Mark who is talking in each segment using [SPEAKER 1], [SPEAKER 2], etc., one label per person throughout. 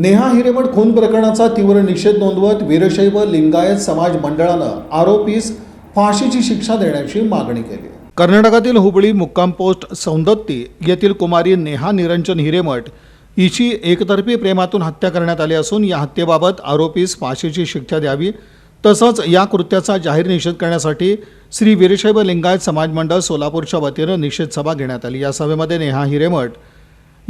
[SPEAKER 1] नेहा हिरेमठ खून प्रकरणाचा तीव्र निषेध नोंदवत वीरशैव लिंगायत समाज मंडळानं आरोपीस फाशीची शिक्षा देण्याची मागणी केली. कर्नाटकातील हुबळी मुक्काम पोस्ट सौंदत्ती येथील कुमारी नेहा निरंजन हिरेमठ हिची एकतर्फी प्रेमातून हत्या करण्यात आली असून या हत्येबाबत आरोपीस फाशीची शिक्षा द्यावी तसंच या कृत्याचा जाहीर निषेध करण्यासाठी श्री वीरशैव लिंगायत समाज मंडळ सोलापूरच्या वतीनं निषेध सभा घेण्यात आली. या सभेमध्ये नेहा हिरेमठ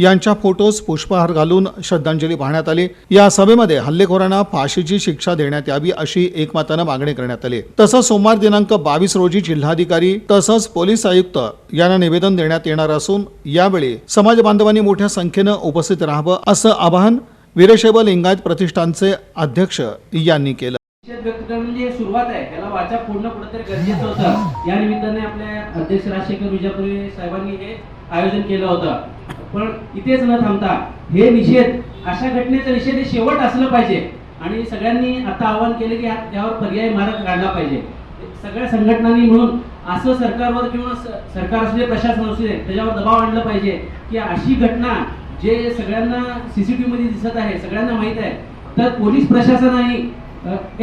[SPEAKER 1] यांच्या फोटोज पुष्पहार घालून श्रद्धांजली वाहण्यात आली. या सभेमध्ये हल्लेखोरांना फाशीची शिक्षा देण्यात यावी अशी एकमतानं मागणी करण्यात आली. तसंच सोमवार दिनांक बावीस रोजी जिल्हाधिकारी तसंच पोलीस आयुक्त यांना निवेदन देण्यात येणार असून यावेळी समाज बांधवांनी मोठ्या संख्येनं उपस्थित राहावं असं आवाहन वीरशैव लिंगायत प्रतिष्ठानचे अध्यक्ष यांनी केलं.
[SPEAKER 2] व्यक्त करण्याची म्हणजे सुरुवात आहे. त्याला वाचा फोडणं कुठेतरी गरजेचं होतं. या निमित्ताने आपल्या अध्यक्ष राजशेखर विजापुरे साहेबांनी हे आयोजन केलं होतं. पण इथेच न थांबता हे निषेध अशा घटनेचा निषेध हे शेवट असलं पाहिजे. आणि सगळ्यांनी आता आवाहन केलं की त्यावर यावर पर्यायी मार्ग काढला पाहिजे. सगळ्या संघटनांनी म्हणून असं सरकारवर किंवा सरकार असू दे प्रशासन असू दे त्याच्यावर दबाव आणलं पाहिजे की अशी घटना जे सगळ्यांना सीसीटीव्ही मध्ये दिसत आहे सगळ्यांना माहीत आहे तर पोलीस प्रशासनाने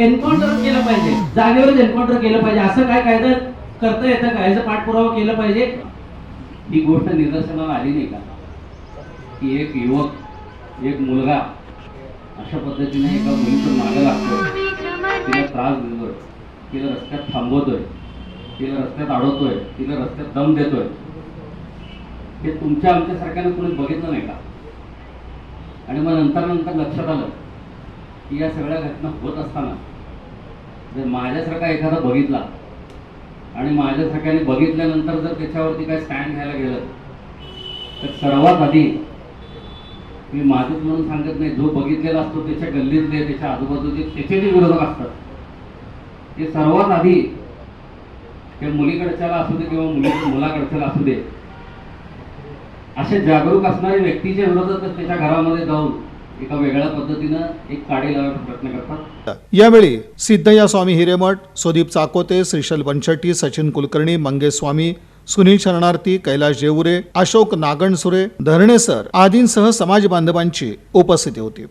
[SPEAKER 2] एन्काउंटर केलं पाहिजे. जागेवरच एन्काउंटर केलं पाहिजे. असं काय कायदा करता येतं का? याचा पाठपुरावा केला पाहिजे?
[SPEAKER 3] ही गोष्ट निदर्शनाला आली नाही का? की एक युवक एक मुलगा अशा पद्धतीने एका मुलीचं मागं लागतो तिला त्रास देतोय तिला रस्त्यात थांबवतोय तिला रस्त्यात अडवतोय तिला रस्त्यात दम देतोय. हे तुमच्या आमच्यासारख्यानं कोणी बघितलं नाही का? आणि मग नंतर नंतर लक्षात आलं की या सगळ्या घटना होत असताना जर माझ्यासारखा एखादा बघितला आणि माझ्यासारख्याने बघितल्यानंतर जर त्याच्यावरती काय स्टँड घ्यायला गेलं तर सर्वात आधी मी माझंच म्हणून सांगत नाही जो बघितलेला असतो त्याच्या गल्लीतले त्याच्या आजूबाजूचे त्याचे जे विरोधक असतात. ते सर्वात आधी त्या मुलीकडच्याला असू दे किंवा मुली मुलाकडच्याला असू दे असे जागरूक असणारे व्यक्तीच्या विरोधातच त्याच्या घरामध्ये जाऊन एका वेगळ्या पद्धतीनं एक काढे लावायचा प्रयत्न करतात.
[SPEAKER 1] यावेळी सिद्धय्या स्वामी हिरेमठ सुदीप चाकोते श्रीशल बनशेट्टी सचिन कुलकर्णी मंगेश स्वामी सुनील शरणार्थी कैलाश जेवुरे अशोक नागणसुरे धरणेसर आदींसह समाज बांधवांची उपस्थिती होती.